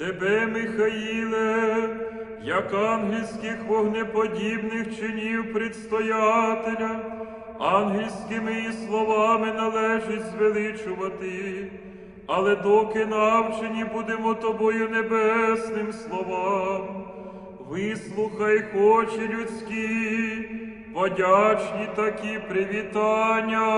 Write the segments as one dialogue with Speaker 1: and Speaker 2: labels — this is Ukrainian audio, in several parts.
Speaker 1: Тебе, Михаїле, як ангельських вогнеподібних чинів предстоятеля, ангельськими і словами належить звеличувати, але доки навчені будемо тобою небесним словам, вислухай очі людські, подячні такі привітання.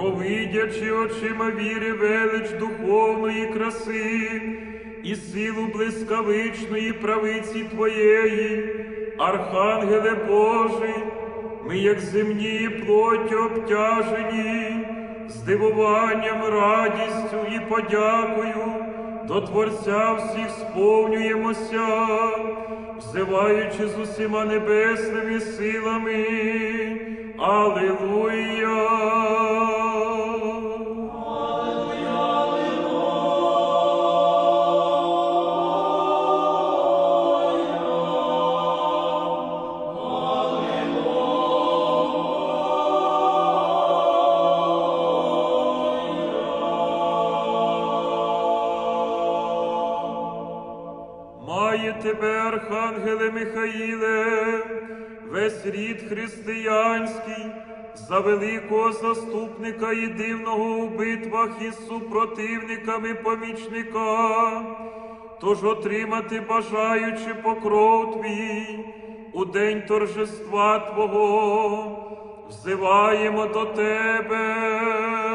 Speaker 1: Провидячи очима віри велич духовної краси і силу блискавичної правиці Твоєї, Архангеле Божий, ми, як земні плоттю обтяжені, здивуванням, радістю і подякою до Творця всіх сповнюємося, взиваючи з усіма небесними силами. Аллилуйя! Архангеле Михаїле, весь рід християнський, за великого заступника і дивного у битвах із супротивниками помічника, тож отримати бажаючи покров твій у день торжества Твого, взиваємо до тебе.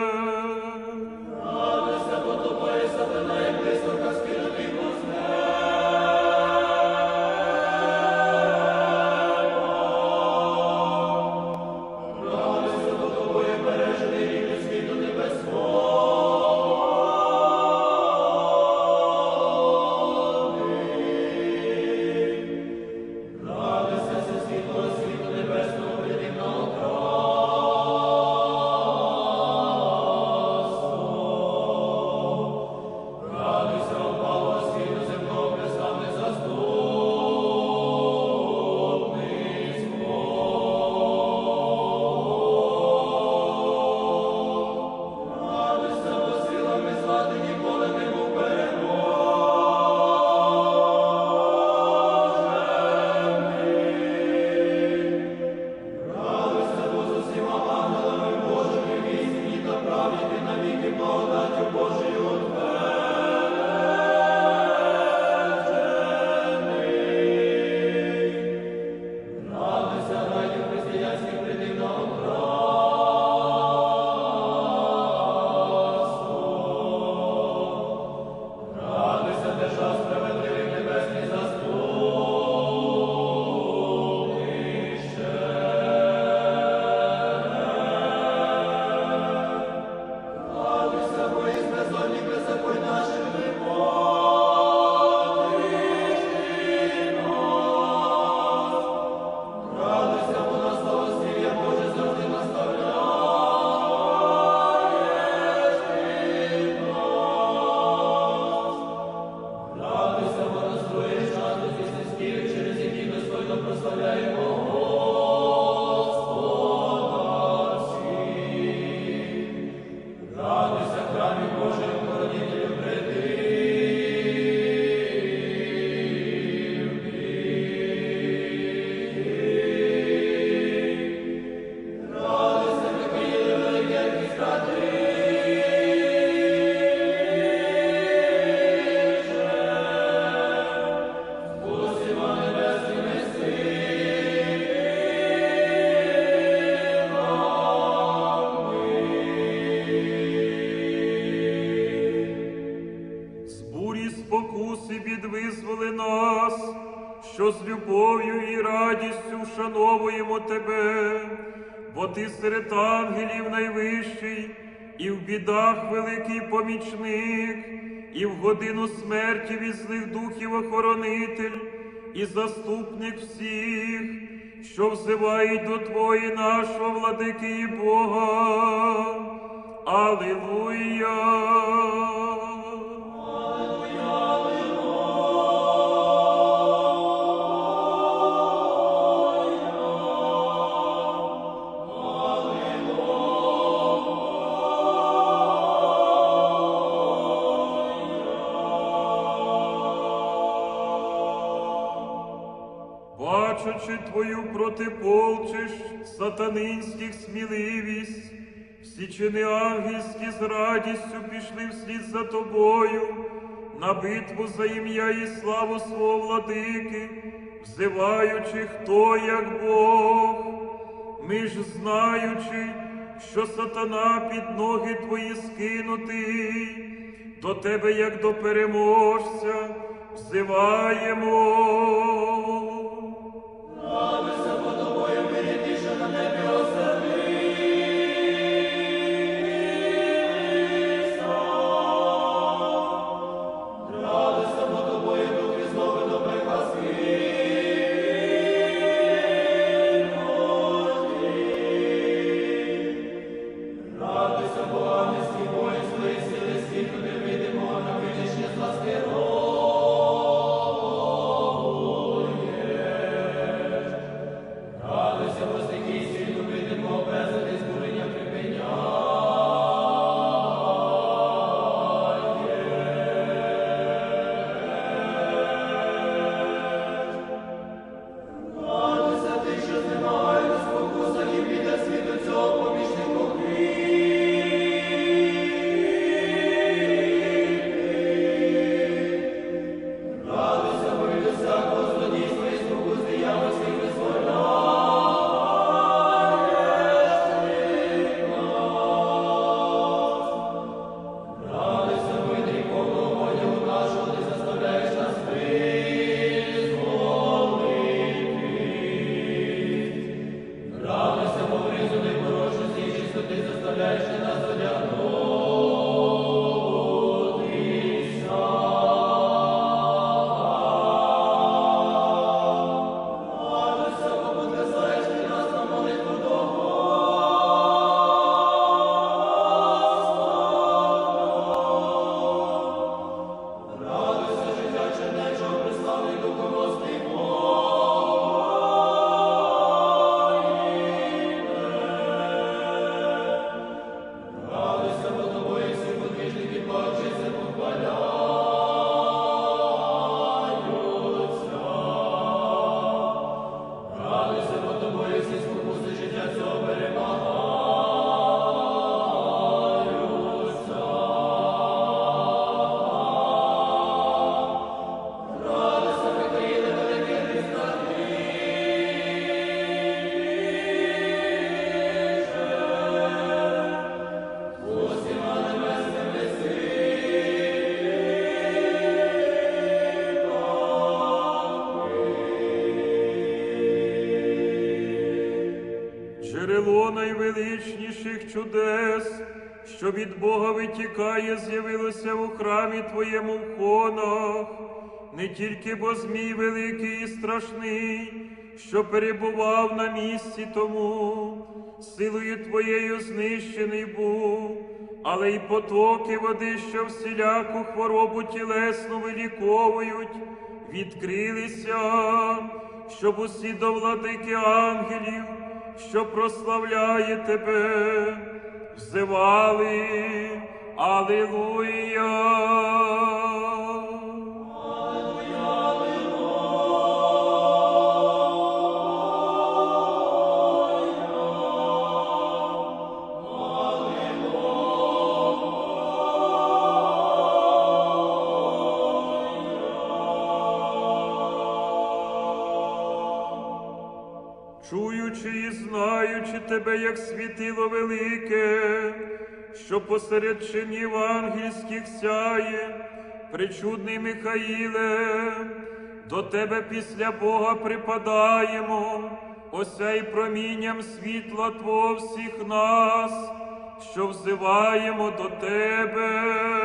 Speaker 1: Ти серед ангелів найвищий, і в бідах великий помічник, і в годину смерті від духів охоронитель, і заступник всіх, що взивають до Твої нашого владики і Бога. Аллилуйя! Бачачи твою протиполчиш сатанинських сміливість, всі чини ангельські з радістю пішли вслід за тобою на битву за ім'я і славу свого владики, взиваючи, хто як Бог. Ми ж знаючи, що сатана під ноги твої скинутий, до тебе, як до переможця, взиваємо. Найвеличніших чудес, що від Бога витікає, з'явилося у храмі Твоєму в хонах, не тільки бо змій великий і страшний, що перебував на місці тому, силою Твоєю знищений був, але й потоки води, що всіляку хворобу тілесну виліковують, відкрилися, щоб усі до владики ангелів що прославляє тебе, взивали Аллилуйя. Тебе, як світило велике, що посеред чинів ангельських сяє, причудний Михаїле, до тебе після Бога припадаємо, осяй промінням світла Твого всіх нас, що взиваємо до тебе.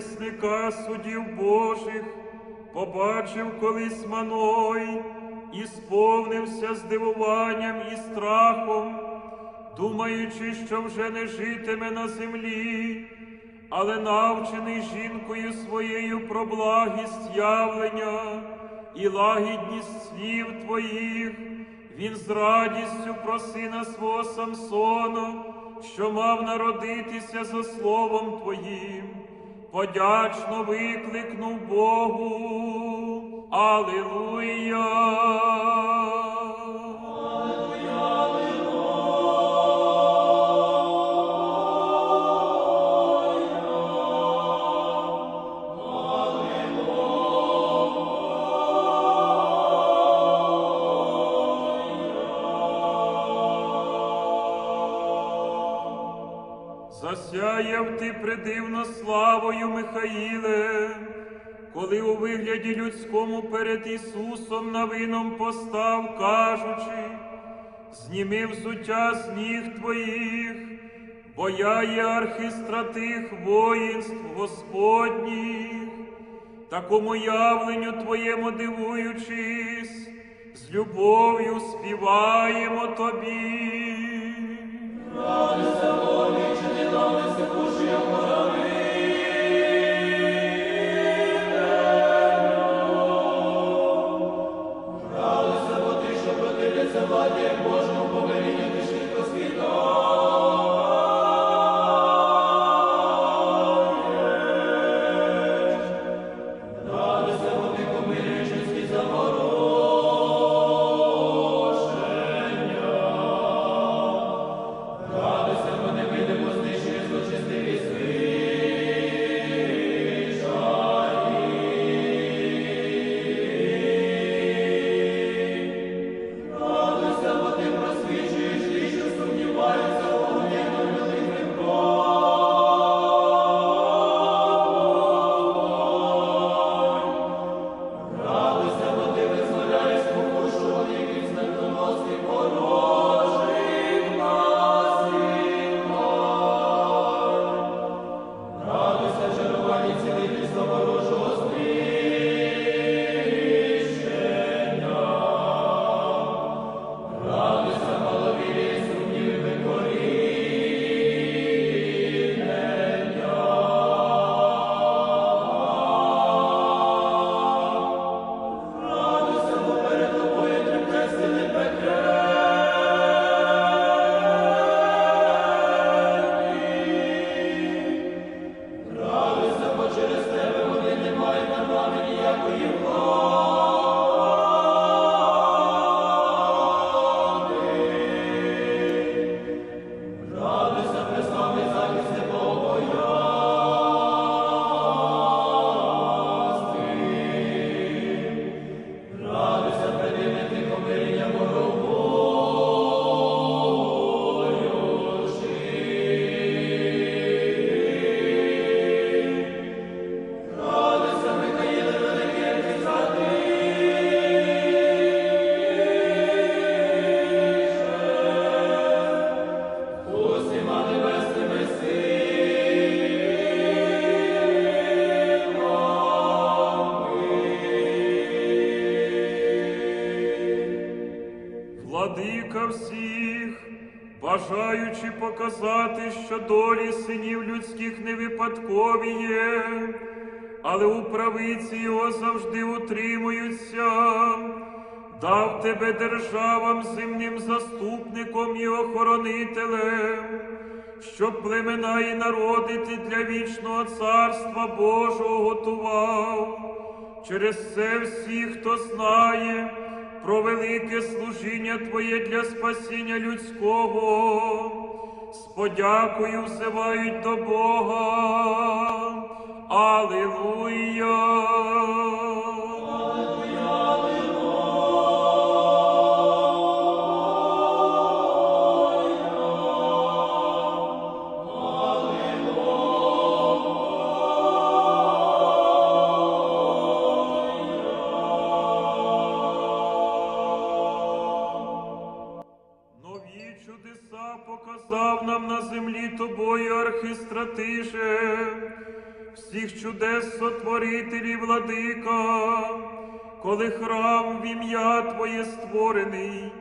Speaker 1: Провісника судів Божих, побачив колись Маной і сповнився здивуванням і страхом, думаючи, що вже не житиме на землі, але навчений жінкою своєю про благість явлення і лагідність слів твоїх, він з радістю про сина свого Самсона, що мав народитися за словом Твоїм, подячно викликнув Богу. Алілуя! Засяяв ти придивно славою Михаїле, коли у вигляді людському перед Ісусом навином постав, кажучи, зніми взуття з ніг твоїх, бо я є архистратих воїнств Господніх, такому явленню Твоєму дивуючись, з любов'ю співаємо Тобі.
Speaker 2: Радуйся,
Speaker 1: наука всіх, бажаючи показати, що долі синів людських не випадкові є, але у правиці його завжди утримуються. Дав тебе державам земним заступником і охоронителем, щоб племена і народи ти для вічного царства Божого готував. Через це всі, хто знає про велике служіння Твоє для спасіння людського, з подякою взивають до Бога. Аллилуйя! Чудес сотворителі, владика, коли храм в ім'я Твоє створений,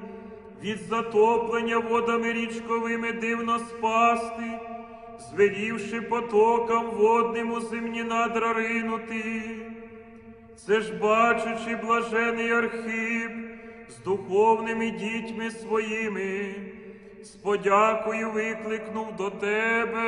Speaker 1: від затоплення водами річковими дивно спасти, звелівши потокам водним у земні надра ринути. Це ж бачучи блажений Архип з духовними дітьми своїми, з подякою викликнув до тебе.